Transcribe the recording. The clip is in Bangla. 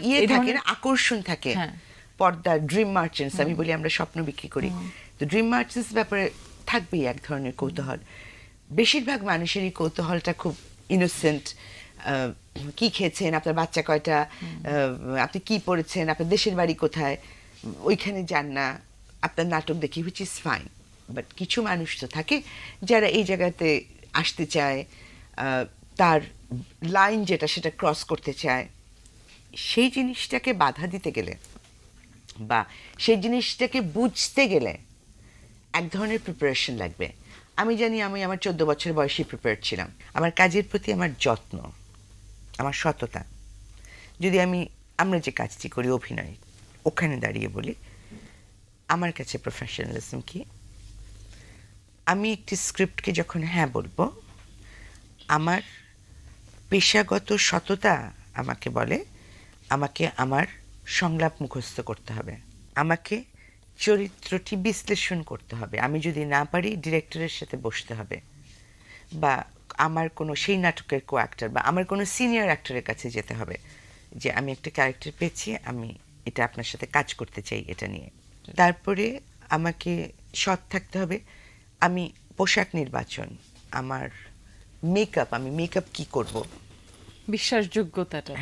ইয়ে থাকে না আকর্ষণ থাকে। পর্দা ড্রিম মার্চেন্টস আমি বলি আমরা স্বপ্ন বিক্রি করি। তো ড্রিম মার্চেন্টস ব্যাপারে থাকবেই এক ধরনের কৌতূহল। বেশিরভাগ মানুষেরই কৌতূহলটা খুব ইনোসেন্ট কি খেয়েছেন আপনার বাচ্চা কয়টা আপনি কি পড়েছেন আপনার দেশের বাড়ি কোথায় ওইখানে যান না আপনার নাটক দেখি হুইচ ইজ ফাইন বাট কিছু মানুষ তো থাকে যারা এই জায়গাতে আসতে চায় আহ, তার লাইন যেটা সেটা ক্রস করতে চায়। সেই জিনিসটাকে বাধা দিতে গেলে বা সেই জিনিসটাকে বুঝতে গেলে এক ধরনের প্রিপারেশন লাগবে। আমি জানি আমি আমার চোদ্দ বছর বয়সে প্রিপেয়ার ছিলাম। আমার কাজের প্রতি আমার যত্ন, আমার সততা। যদি আমি, আমরা যে কাজটি করি অভিনয়, ওখানে দাঁড়িয়ে বলি, আমার কাছে প্রফেশনালিজম কি? আমি একটি স্ক্রিপ্টকে যখন হ্যাঁ বলব, আমার পেশাগত সততা আমাকে বলে আমাকে আমার সংলাপ মুখস্থ করতে হবে। আমাকে চরিত্রটি বিশ্লেষণ করতে হবে। আমি যদি না পারি ডিরেক্টরের সাথে বসতে হবে। বা আমার কোনো সেই নাটকের কো অ্যাক্টর বা আমার কোনো সিনিয়র অ্যাক্টরের কাছে যেতে হবে যে আমি একটা ক্যারেক্টার পেয়েছি আমি এটা আপনার সাথে কাজ করতে চাই এটা নিয়ে। তারপরে আমাকে সৎ থাকতে হবে। আমি পোশাক নির্বাচন আমার মেকআপ আমি মেকআপ কি করব? বিশ্বাসযোগ্যতাটা।